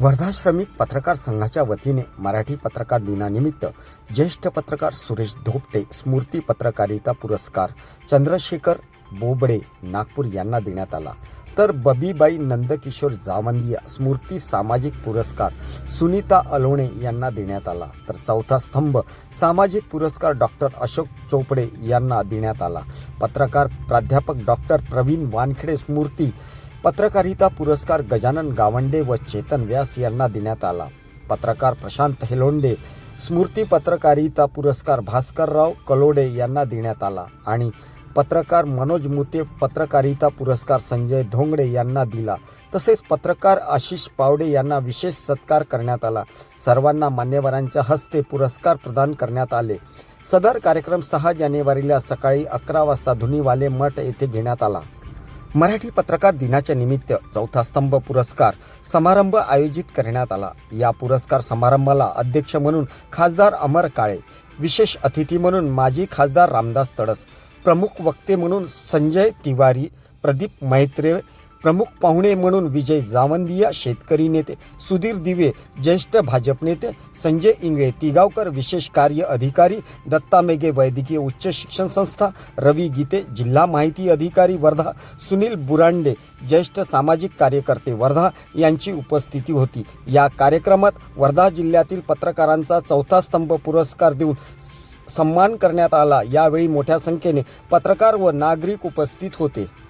वर्धा श्रमिक पत्रकार संघाच्या वतीने मराठी पत्रकार दिनानिमित्त ज्येष्ठ पत्रकार सुरेश धोपटे स्मृती पत्रकारिता पुरस्कार चंद्रशेखर बोबडे नागपूर यांना देण्यात आला. तर बबीबाई नंदकिशोर जावंदिया स्मृती सामाजिक पुरस्कार सुनीता अलोणे यांना देण्यात आला. तर चौथा स्तंभ सामाजिक पुरस्कार डॉक्टर अशोक चोपडे यांना देण्यात आला. पत्रकार प्राध्यापक डॉक्टर प्रवीण वानखेडे स्मृती पत्रकारिता पुरस्कार गजानन गावंडे व चेतन व्यास यांना देण्यात आला. पत्रकार प्रशांत हेलोंडे स्मृती पत्रकारिता पुरस्कार भास्करराव कलोडे यांना देण्यात आला आणि पत्रकार मनोज मुते पत्रकारिता पुरस्कार संजय धोंगडे यांना दिला. तसेच पत्रकार आशिष पावडे यांना विशेष सत्कार करण्यात आला. सर्वांना मान्यवरांच्या हस्ते पुरस्कार प्रदान करण्यात आले. सदर कार्यक्रम सहा जानेवारीला सकाळी अकरा वाजता धुनीवाले मठ येथे घेण्यात आला. मराठी पत्रकार दिनाच्या निमित्त चौथा स्तंभ पुरस्कार समारंभ आयोजित करण्यात आला. या पुरस्कार समारंभाला अध्यक्ष म्हणून खासदार अमर काळे विशेष अतिथी म्हणून माजी खासदार रामदास तडस प्रमुख वक्ते म्हणून संजय तिवारी प्रदीप मैत्रे प्रमुख पाहुणे म्हणून विजय जावंदिया शेतकरी नेते सुधीर दिवे ज्येष्ठ भाजप नेते संजय इंगळे तिगावकर विशेष कार्य अधिकारी दत्ता मेघे वैद्यकीय उच्च शिक्षण संस्था रवी गीते जिल्हा माहिती अधिकारी वर्धा सुनील बुरांडे ज्येष्ठ सामाजिक कार्यकर्ते वर्धा यांची उपस्थिती होती. या कार्यक्रमात वर्धा जिल्ह्यातील पत्रकारांचा चौथा स्तंभ पुरस्कार देऊन स- सन्मान करण्यात आला. यावेळी मोठ्या संख्येने पत्रकार व नागरिक उपस्थित होते.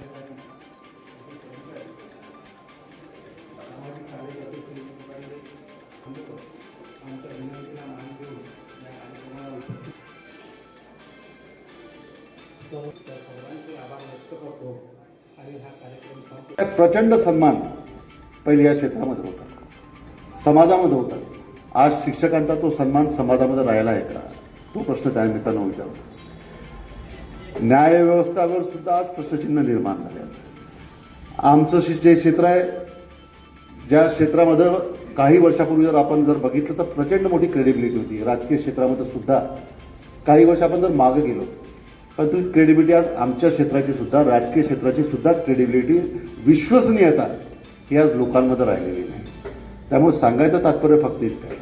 प्रचंड सन्मान पहिले या क्षेत्रामध्ये होता. समाजामध्ये होता. आज शिक्षकांचा तो सन्मान समाजामध्ये राहिला आहे का? तो प्रश्न त्यानिमित्तानं विचारतो न्यायव्यवस्थावर सुद्धा आज प्रश्नचिन्ह निर्माण झाले आहेत. आमचं जे क्षेत्र आहे ज्या क्षेत्रामध्ये काही वर्षापूर्वी जर आपण जर बघितलं तर प्रचंड मोठी क्रेडिबिलिटी होती. राजकीय क्षेत्रामध्ये सुद्धा काही वर्ष आपण जर मागे गेलो परंतु क्रेडिबिलिटी आज आमच्या क्षेत्राची सुद्धा राजकीय क्षेत्राची सुद्धा क्रेडिबिलिटी विश्वसनीयता ही आज लोकांमध्ये राहिलेली नाही. त्यामुळे सांगायचं तात्पर्य फक्त इतकं आहे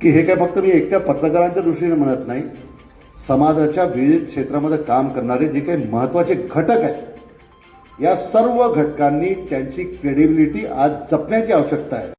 की हे काय फक्त मी एकट्या पत्रकारांच्या दृष्टीने म्हणत नाही. समाजाच्या विविध क्षेत्रामध्ये काम करणारे जे काही महत्त्वाचे घटक आहेत या सर्व घटकांनी त्यांची क्रेडिबिलिटी आज जपण्याची आवश्यकता आहे.